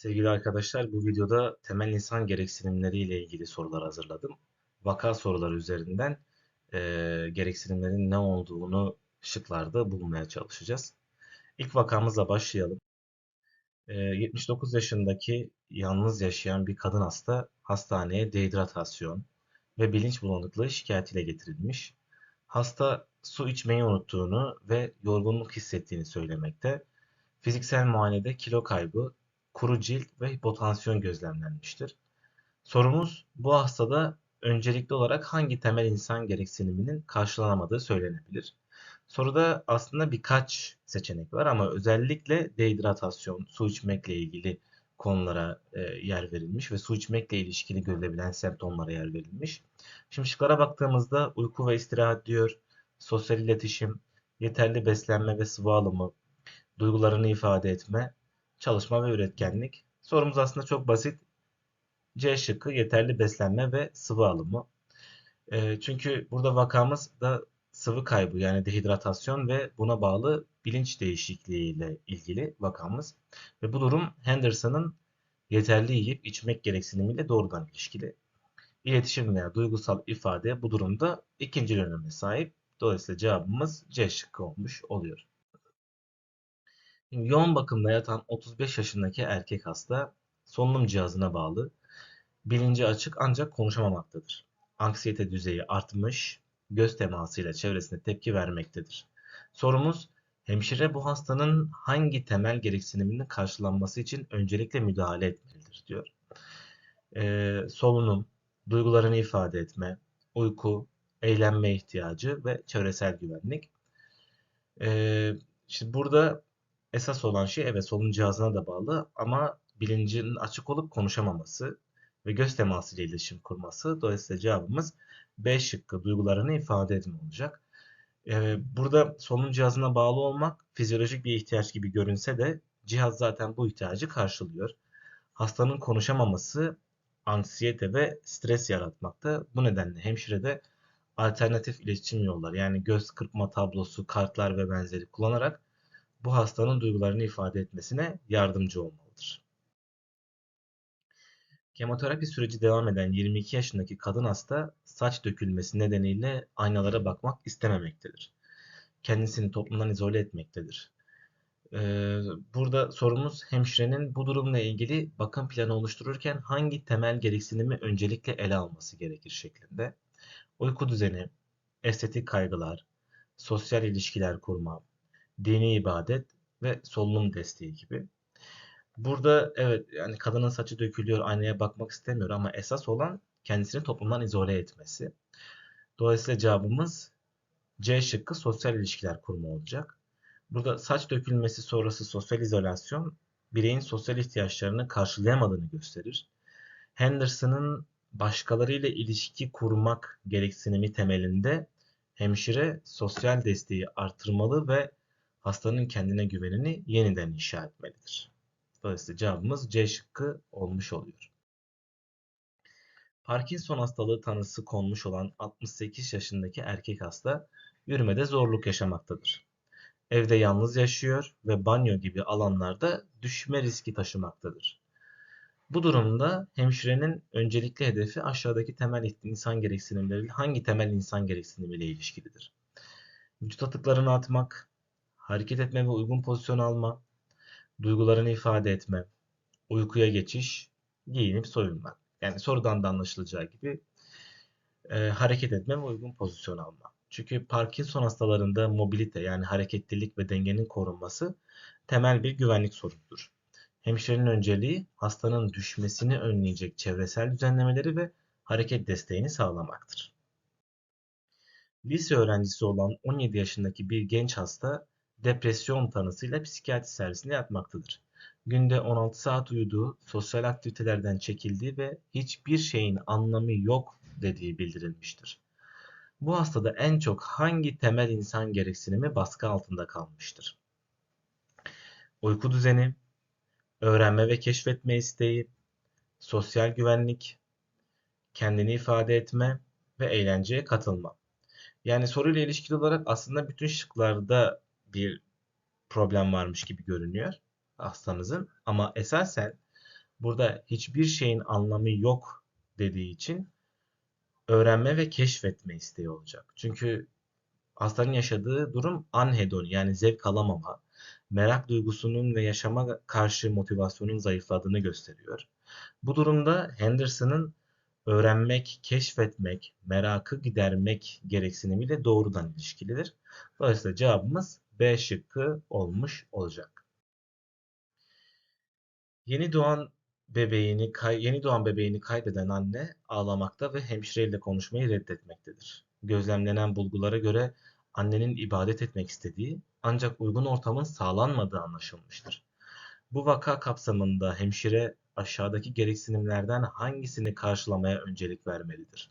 Sevgili arkadaşlar, bu videoda temel insan gereksinimleri ile ilgili sorular hazırladım. Vaka soruları üzerinden eee, gereksinimlerin ne olduğunu şıklarda bulmaya çalışacağız. İlk vakamızla başlayalım. Eee, 79 yaşındaki yalnız yaşayan bir kadın hasta hastaneye dehidratasyon ve bilinç bulanıklığı şikayetiyle getirilmiş. Hasta su içmeyi unuttuğunu ve yorgunluk hissettiğini söylemekte. Fiziksel muayenede kilo kaybı, kuru cilt ve hipotansiyon gözlemlenmiştir. Sorumuz bu hastada öncelikli olarak hangi temel insan gereksiniminin karşılanamadığı söylenebilir? Soruda aslında birkaç seçenek var ama özellikle dehidratasyon, su içmekle ilgili konulara e, yer verilmiş ve su içmekle ilişkili görülebilen semptomlara yer verilmiş. Şimdi şıklara baktığımızda uyku ve istirahat diyor, sosyal iletişim, yeterli beslenme ve sıvı alımı, duygularını ifade etme, çalışma ve üretkenlik. Sorumuz aslında çok basit. C şıkkı yeterli beslenme ve sıvı alımı. E, çünkü burada vakamız da sıvı kaybı yani dehidratasyon ve buna bağlı bilinç değişikliği ile ilgili vakamız. Ve bu durum Henderson'ın yeterli yiyip içmek gereksinimiyle doğrudan ilişkili. İletişim veya duygusal ifade bu durumda ikinci öneme sahip. Dolayısıyla cevabımız C şıkkı olmuş oluyor. Yoğun bakımda yatan 35 yaşındaki erkek hasta solunum cihazına bağlı, bilinci açık ancak konuşamamaktadır. Anksiyete düzeyi artmış, göz temasıyla çevresine tepki vermektedir. Sorumuz, hemşire bu hastanın hangi temel gereksiniminin karşılanması için öncelikle müdahale etmelidir diyor. Ee, solunum, duygularını ifade etme, uyku, eğlenme ihtiyacı ve çevresel güvenlik. Ee, şimdi burada esas olan şey evet solunum cihazına da bağlı ama bilincin açık olup konuşamaması ve göz teması ile iletişim kurması. Dolayısıyla cevabımız B şıkkı duygularını ifade etme olacak. Ee, burada solunum cihazına bağlı olmak fizyolojik bir ihtiyaç gibi görünse de cihaz zaten bu ihtiyacı karşılıyor. Hastanın konuşamaması anksiyete ve stres yaratmakta. Bu nedenle hemşirede alternatif iletişim yolları yani göz kırpma tablosu, kartlar ve benzeri kullanarak bu hastanın duygularını ifade etmesine yardımcı olmalıdır. Kemoterapi süreci devam eden 22 yaşındaki kadın hasta saç dökülmesi nedeniyle aynalara bakmak istememektedir. Kendisini toplumdan izole etmektedir. Ee, burada sorumuz hemşirenin bu durumla ilgili bakım planı oluştururken hangi temel gereksinimi öncelikle ele alması gerekir şeklinde. Uyku düzeni, estetik kaygılar, sosyal ilişkiler kurma, dini ibadet ve solunum desteği gibi. Burada evet yani kadının saçı dökülüyor, aynaya bakmak istemiyor ama esas olan kendisini toplumdan izole etmesi. Dolayısıyla cevabımız C şıkkı sosyal ilişkiler kurma olacak. Burada saç dökülmesi sonrası sosyal izolasyon bireyin sosyal ihtiyaçlarını karşılayamadığını gösterir. Henderson'ın başkalarıyla ilişki kurmak gereksinimi temelinde hemşire sosyal desteği artırmalı ve hastanın kendine güvenini yeniden inşa etmelidir. Dolayısıyla cevabımız C şıkkı olmuş oluyor. Parkinson hastalığı tanısı konmuş olan 68 yaşındaki erkek hasta yürümede zorluk yaşamaktadır. Evde yalnız yaşıyor ve banyo gibi alanlarda düşme riski taşımaktadır. Bu durumda hemşirenin öncelikli hedefi aşağıdaki temel insan gereksinimleri hangi temel insan gereksinimiyle ilişkilidir? Vücut atıklarını atmak, hareket etme ve uygun pozisyon alma, duygularını ifade etme, uykuya geçiş, giyinip soyunma. Yani sorudan da anlaşılacağı gibi e, hareket etme ve uygun pozisyon alma. Çünkü Parkinson hastalarında mobilite yani hareketlilik ve dengenin korunması temel bir güvenlik sorunudur. Hemşirenin önceliği hastanın düşmesini önleyecek çevresel düzenlemeleri ve hareket desteğini sağlamaktır. Lise öğrencisi olan 17 yaşındaki bir genç hasta depresyon tanısıyla psikiyatri servisinde yatmaktadır. Günde 16 saat uyuduğu, sosyal aktivitelerden çekildiği ve hiçbir şeyin anlamı yok dediği bildirilmiştir. Bu hastada en çok hangi temel insan gereksinimi baskı altında kalmıştır? Uyku düzeni, öğrenme ve keşfetme isteği, sosyal güvenlik, kendini ifade etme ve eğlenceye katılma. Yani soruyla ilişkili olarak aslında bütün şıklarda bir problem varmış gibi görünüyor hastanızın. Ama esasen Burada hiçbir şeyin anlamı yok dediği için öğrenme ve keşfetme isteği olacak. Çünkü hastanın yaşadığı durum anhedoni yani zevk alamama, merak duygusunun ve yaşama karşı motivasyonun zayıfladığını gösteriyor. Bu durumda Henderson'ın öğrenmek, keşfetmek, merakı gidermek gereksinimiyle doğrudan ilişkilidir. Dolayısıyla cevabımız B şıkkı olmuş olacak. Yeni doğan bebeğini yeni doğan bebeğini kaybeden anne ağlamakta ve hemşireyle konuşmayı reddetmektedir. Gözlemlenen bulgulara göre annenin ibadet etmek istediği ancak uygun ortamın sağlanmadığı anlaşılmıştır. Bu vaka kapsamında hemşire aşağıdaki gereksinimlerden hangisini karşılamaya öncelik vermelidir?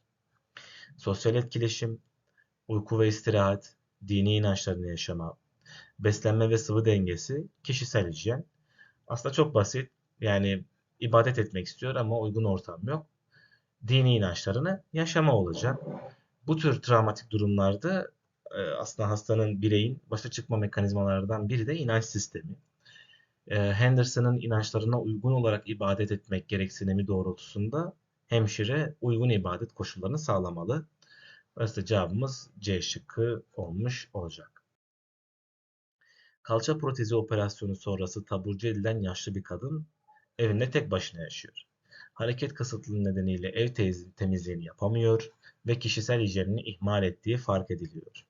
Sosyal etkileşim, uyku ve istirahat, dini inançlarını yaşama, beslenme ve sıvı dengesi, kişisel hijyen. Aslında çok basit. Yani ibadet etmek istiyor ama uygun ortam yok. Dini inançlarını yaşama olacak. Bu tür travmatik durumlarda e, aslında hastanın, bireyin başa çıkma mekanizmalarından biri de inanç sistemi. E, Henderson'ın inançlarına uygun olarak ibadet etmek gereksinimi doğrultusunda hemşire uygun ibadet koşullarını sağlamalı. Dolayısıyla cevabımız C şıkkı olmuş olacak. Kalça protezi operasyonu sonrası taburcu edilen yaşlı bir kadın evinde tek başına yaşıyor. Hareket kısıtlılığı nedeniyle ev temizliğini yapamıyor ve kişisel hijyenini ihmal ettiği fark ediliyor.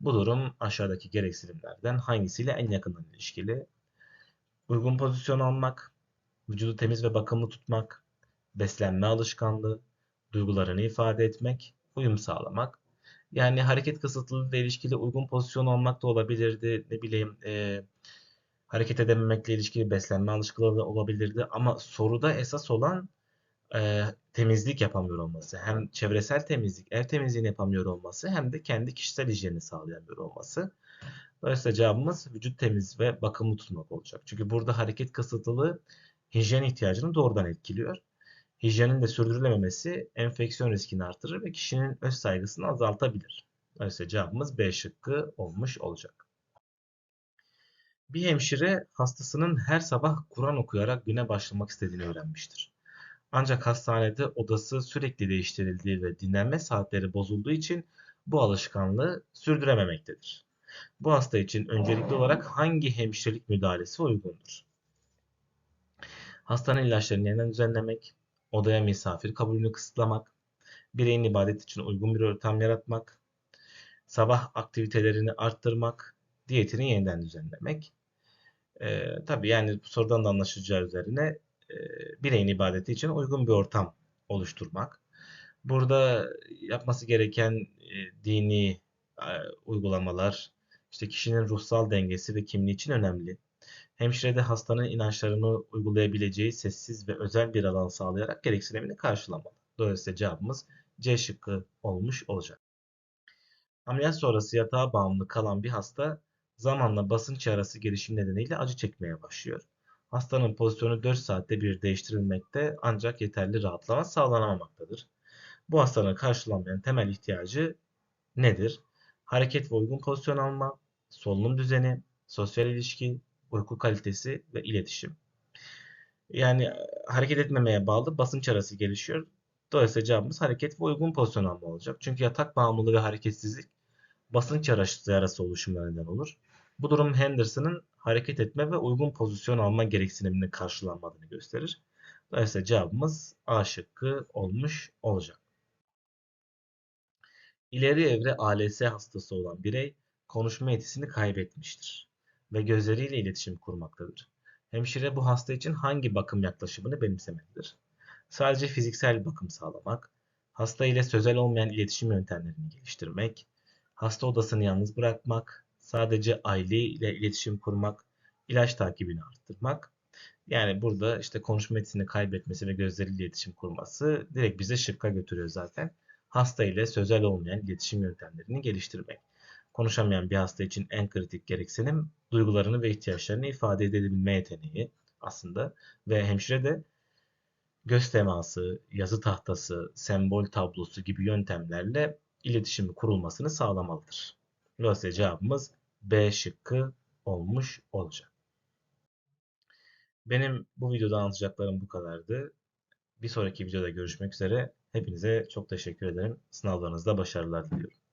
Bu durum aşağıdaki gereksinimlerden hangisiyle en yakından ilişkili? Uygun pozisyon almak, vücudu temiz ve bakımlı tutmak, beslenme alışkanlığı, duygularını ifade etmek, uyum sağlamak. Yani hareket kısıtlılığı ile ilişkili uygun pozisyon almak da olabilirdi. Ne bileyim e, hareket edememekle ilişkili beslenme alışkanlığı da olabilirdi. Ama soruda esas olan e, temizlik yapamıyor olması, hem çevresel temizlik, ev temizliğini yapamıyor olması hem de kendi kişisel hijyenini sağlayamıyor olması. Dolayısıyla cevabımız vücut temiz ve bakımlı tutmak olacak. Çünkü burada hareket kısıtlılığı hijyen ihtiyacını doğrudan etkiliyor. Hijyenin de sürdürülememesi enfeksiyon riskini artırır ve kişinin öz saygısını azaltabilir. Dolayısıyla cevabımız B şıkkı olmuş olacak. Bir hemşire hastasının her sabah Kur'an okuyarak güne başlamak istediğini öğrenmiştir. Ancak hastanede odası sürekli değiştirildiği ve dinlenme saatleri bozulduğu için bu alışkanlığı sürdürememektedir. Bu hasta için öncelikli olarak hangi hemşirelik müdahalesi uygundur? Hastanın ilaçlarını yeniden düzenlemek, odaya misafir kabulünü kısıtlamak, bireyin ibadet için uygun bir ortam yaratmak, sabah aktivitelerini arttırmak, diyetini yeniden düzenlemek. Ee, tabii yani bu sorudan da anlaşılacağı üzerine e, bireyin ibadeti için uygun bir ortam oluşturmak. Burada yapması gereken e, dini e, uygulamalar, işte kişinin ruhsal dengesi ve kimliği için önemli. Hemşire de hastanın inançlarını uygulayabileceği sessiz ve özel bir alan sağlayarak gereksinimini karşılamalı. Dolayısıyla cevabımız C şıkkı olmuş olacak. Ameliyat sonrası yatağa bağımlı kalan bir hasta zamanla basınç yarası gelişim nedeniyle acı çekmeye başlıyor. Hastanın pozisyonu 4 saatte bir değiştirilmekte ancak yeterli rahatlama sağlanamamaktadır. Bu hastanın karşılanmayan temel ihtiyacı nedir? Hareket ve uygun pozisyon alma, solunum düzeni, sosyal ilişki, uyku kalitesi ve iletişim. Yani hareket etmemeye bağlı basınç arası gelişiyor. Dolayısıyla cevabımız hareket ve uygun pozisyon alma olacak. Çünkü yatak bağımlılığı ve hareketsizlik basınç yarası oluşumuna neden olur. Bu durum Henderson'ın hareket etme ve uygun pozisyon alma gereksinimini karşılanmadığını gösterir. Dolayısıyla cevabımız A şıkkı olmuş olacak. İleri evre ALS hastası olan birey konuşma yetisini kaybetmiştir ve gözleriyle iletişim kurmaktadır. Hemşire bu hasta için hangi bakım yaklaşımını benimsemelidir? Sadece fiziksel bakım sağlamak, hasta ile sözel olmayan iletişim yöntemlerini geliştirmek, hasta odasını yalnız bırakmak, sadece aile ile iletişim kurmak, ilaç takibini arttırmak. Yani burada işte konuşma yetisini kaybetmesi ve gözleriyle iletişim kurması direkt bize şıkka götürüyor zaten. Hasta ile sözel olmayan iletişim yöntemlerini geliştirmek. Konuşamayan bir hasta için en kritik gereksinim duygularını ve ihtiyaçlarını ifade edebilme yeteneği aslında ve hemşire de göz teması, yazı tahtası, sembol tablosu gibi yöntemlerle iletişimi kurulmasını sağlamalıdır. Dolayısıyla cevabımız B şıkkı olmuş olacak. Benim bu videoda anlatacaklarım bu kadardı. Bir sonraki videoda görüşmek üzere. Hepinize çok teşekkür ederim. Sınavlarınızda başarılar diliyorum.